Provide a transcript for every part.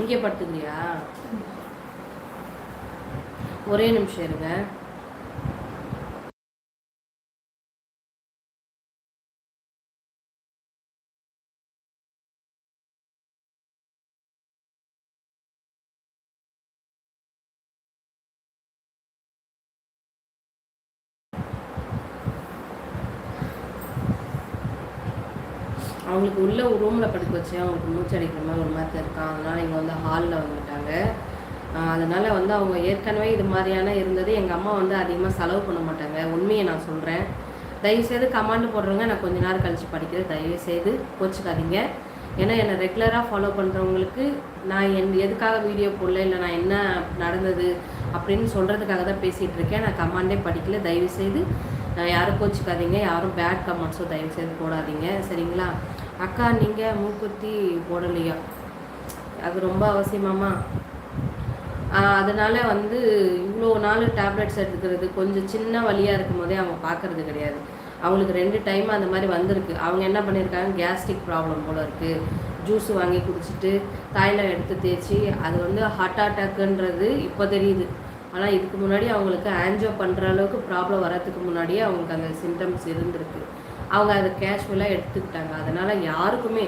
இங்கே படுத்துக்கிறியா? ஒரே நிமிஷம் இருங்க. அவங்களுக்கு உள்ள ரூமில் படுக்க வச்சு அவங்களுக்கு மூச்சு அடிக்கிற மாதிரி ஒரு மாதிரி இருக்கான் அதனால் இங்கே வந்து ஹாலில் வந்துட்டாங்க. அதனால் வந்து அவங்க ஏற்கனவே இது மாதிரியான இருந்தது. எங்கள் அம்மா வந்து அதிகமாக செலவு பண்ண மாட்டாங்க. உண்மையை நான் சொல்கிறேன் தயவுசெய்து கமாண்ட் போடுறவங்க நான் கொஞ்ச நேரம் கழித்து படிக்கிறேன். தயவுசெய்து கோச்சிக்காதீங்க. ஏன்னா என்னை ரெகுலராக ஃபாலோ பண்ணுறவங்களுக்கு நான் என் எதுக்காக வீடியோ போடல இல்லை நான் என்ன நடந்தது அப்படின்னு சொல்கிறதுக்காக தான் பேசிகிட்டு இருக்கேன். நான் கமாண்டே படிக்கல. தயவுசெய்து யாரும் கோச்சிக்காதீங்க யாரும் பேட் கமெண்ட்ஸோ தயவுசெய்து போடாதீங்க. சரிங்களா? அக்கா நீங்கள் மூக்குத்தி போடலையா? அது ரொம்ப அவசியமாம்மா அதனால் வந்து இவ்வளோ நாள் டேப்லெட்ஸ் எடுத்துக்கிறது கொஞ்சம் சின்ன வழியாக இருக்கும் போதே அவங்க பார்க்கறது கிடையாது. அவங்களுக்கு ரெண்டு டைம் அந்த மாதிரி வந்திருக்கு. அவங்க என்ன பண்ணியிருக்காங்க கேஸ்ட்ரிக் ப்ராப்ளம் போல் இருக்குது ஜூஸ் வாங்கி குடிச்சிட்டு தாய்லம் எடுத்து தேய்ச்சி அது வந்து ஹார்ட் அட்டாக்குன்றது இப்போ தெரியுது. ஆனால் இதுக்கு முன்னாடி அவங்களுக்கு ஆன்ஜோ பண்ணுற அளவுக்கு ப்ராப்ளம் வரதுக்கு முன்னாடியே அவங்களுக்கு அந்த சிம்டம்ஸ் இருந்திருக்கு. அவங்க அதை கேஷுவலாக எடுத்துக்கிட்டாங்க. அதனால் யாருக்குமே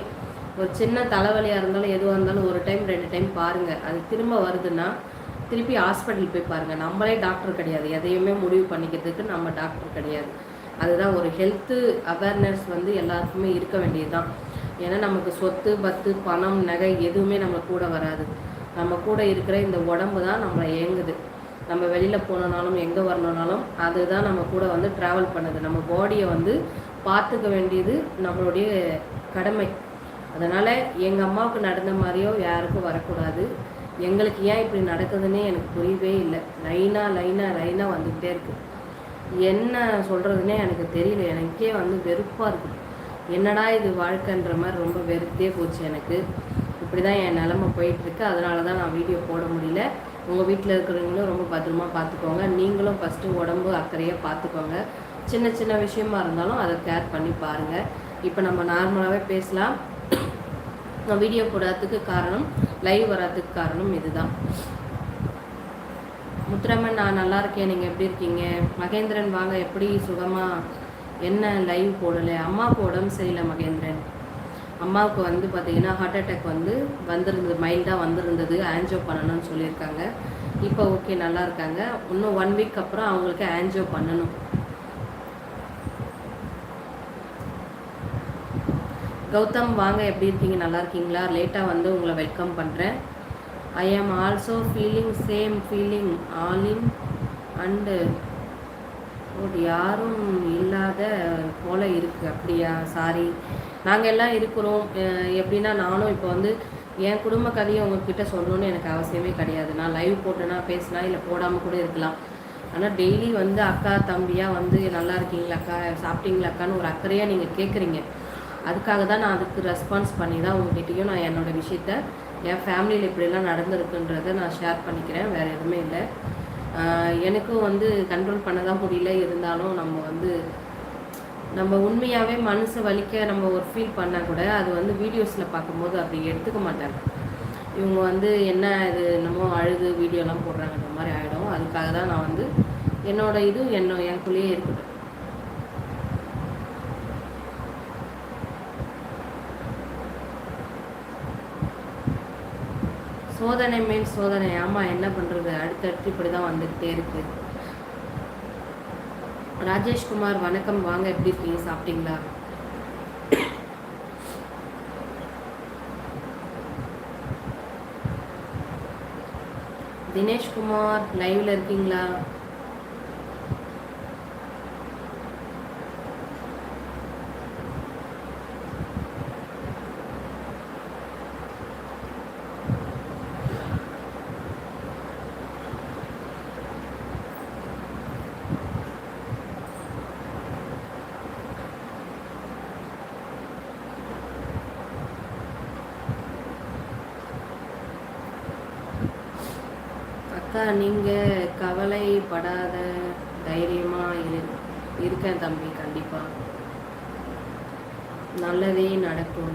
ஒரு சின்ன தலைவலியாக இருந்தாலும் எதுவாக இருந்தாலும் ஒரு டைம் ரெண்டு டைம் பாருங்கள் அது திரும்ப வருதுன்னா திருப்பி ஹாஸ்பிட்டல் போய் பாருங்கள் நம்மளே டாக்டர் கிடையாது. எதையுமே முடிவு பண்ணிக்கிறதுக்கு நம்ம டாக்டர் கிடையாது. அதுதான் ஒரு ஹெல்த்து அவேர்னஸ் வந்து எல்லாருக்குமே இருக்க வேண்டியது தான் ஏன்னா நமக்கு சொத்து பத்து பணம் நகை எதுவுமே நம்ம கூட வராது. நம்ம கூட இருக்கிற இந்த உடம்பு தான் நம்மளை இயங்குது நம்ம வெளியில் போனோனாலும் எங்கே வரணுனாலும் அதுதான் நம்ம கூட வந்து ட்ராவல் பண்ணுது. நம்ம பாடியை வந்து பார்த்துக்க வேண்டியது நம்மளுடைய கடமை. அதனால் எங்கள் அம்மாவுக்கு நடந்த மாதிரியோ யாருக்கும் வரக்கூடாது. எங்களுக்கு ஏன் இப்படி நடக்குதுன்னே எனக்கு புரியவே இல்லை. லைனாக லைனாக லைனாக வந்துக்கிட்டே இருக்கு. என்ன சொல்கிறதுனே எனக்கு தெரியல. எனக்கே வந்து வெறுப்பாக இருக்குது என்னடா இது வாழ்க்கைன்ற மாதிரி ரொம்ப வெறுத்தே போச்சு எனக்கு. இப்படி தான் என் நிலமை போயிட்டுருக்கு அதனால தான் நான் வீடியோ போட முடியல. உங்கள் வீட்டில் இருக்கிறவங்களும் ரொம்ப பத்திரமா பார்த்துக்கோங்க நீங்களும் ஃபஸ்ட்டு உடம்பு அக்கறையாக பார்த்துக்கோங்க சின்ன சின்ன விஷயமா இருந்தாலும் அதை கேர் பண்ணி பாருங்கள் இப்போ நம்ம நார்மலாகவே பேசலாம். நான் வீடியோ போடாததுக்கு காரணம் லைவ் வராதுக்கு காரணம் இதுதான். முத்துராமன் நான் நல்லா இருக்கேன். நீங்கள் எப்படி இருக்கீங்க? மகேந்திரன் வாங்க எப்படி சுகமா என்ன லைவ் போடலை? அம்மாவுக்கு உடம்பு சரியில்லை மகேந்திரன். அம்மாவுக்கு வந்து பார்த்தீங்கன்னா ஹார்ட் அட்டாக் வந்து வந்திருந்தது மைல்டாக வந்திருந்தது ஆன்ஜோ பண்ணணும்னு சொல்லியிருக்காங்க. இப்போ ஓகே நல்லா இருக்காங்க. இன்னும் ஒன் வீக் அப்புறம் அவங்களுக்கு ஆன்ஜோ பண்ணணும் கௌதம் வாங்க எப்படி இருக்கீங்க? நல்லா இருக்கீங்களா? லேட்டாக வந்து உங்களை வெல்கம் பண்ணுறேன் I am also feeling same feeling all in and யாரும் இல்லாத போல இருக்குது அப்படியா? சாரி நாங்கள் எல்லாம் இருக்கிறோம் எப்படின்னா நானும் இப்போ வந்து என் குடும்ப கதையை உங்ககிட்ட சொல்லணும்னு எனக்கு அவசியமே கிடையாது. நான் லைவ் போட்டேன்னா பேசினா இல்லை போடாமல் கூட இருக்கலாம். ஆனால் டெய்லி வந்து அக்கா தம்பியாக வந்து நல்லா இருக்கீங்களா அக்கா? சாப்பிட்டீங்களா அக்கான்னு ஒரு அக்கறையாக நீங்கள் கேட்குறீங்க அதுக்காக தான் நான் அதுக்கு ரெஸ்பான்ஸ் பண்ணி தான் உங்ககிட்டயும் நான் என்னோடய விஷயத்த என் ஃபேமிலியில் இப்படிலாம் நடந்திருக்குன்றத நான் ஷேர் பண்ணிக்கிறேன். வேறு எதுவுமே இல்லை. எனக்கும் வந்து கண்ட்ரோல் பண்ண தான் முடியல. இருந்தாலும் நம்ம வந்து நம்ம உண்மையாகவே மனசு வலிக்க நம்ம ஒரு ஃபீல் பண்ணால் கூட அது வந்து வீடியோஸில் பார்க்கும்போது அப்படி எடுத்துக்க மாட்டாங்க. இவங்க வந்து என்ன இது என்னமோ அழுது வீடியோலாம் போடுறாங்கன்ற மாதிரி ஆகிடும் அதுக்காக தான் நான் வந்து என்னோட இது என்ன எனக்குள்ளேயே இருக்கட்டும். சோதனை மேல் சோதனை. ஆமாம் என்ன பண்ணுறது அடுத்தடுத்து இப்படி தான் வந்துக்கிட்டே இருக்குது ராஜேஷ்குமார் வணக்கம். வாங்க எப்படி இருக்கீங்க? சாப்பிட்டீங்களா? தினேஷ்குமார் லைவ்ல இருக்கீங்களா? அக்கா நீங்கள் கவலைப்படாத தைரியமாக இரு இருக்கேன் தம்பி கண்டிப்பாக நல்லதே நடக்கும்.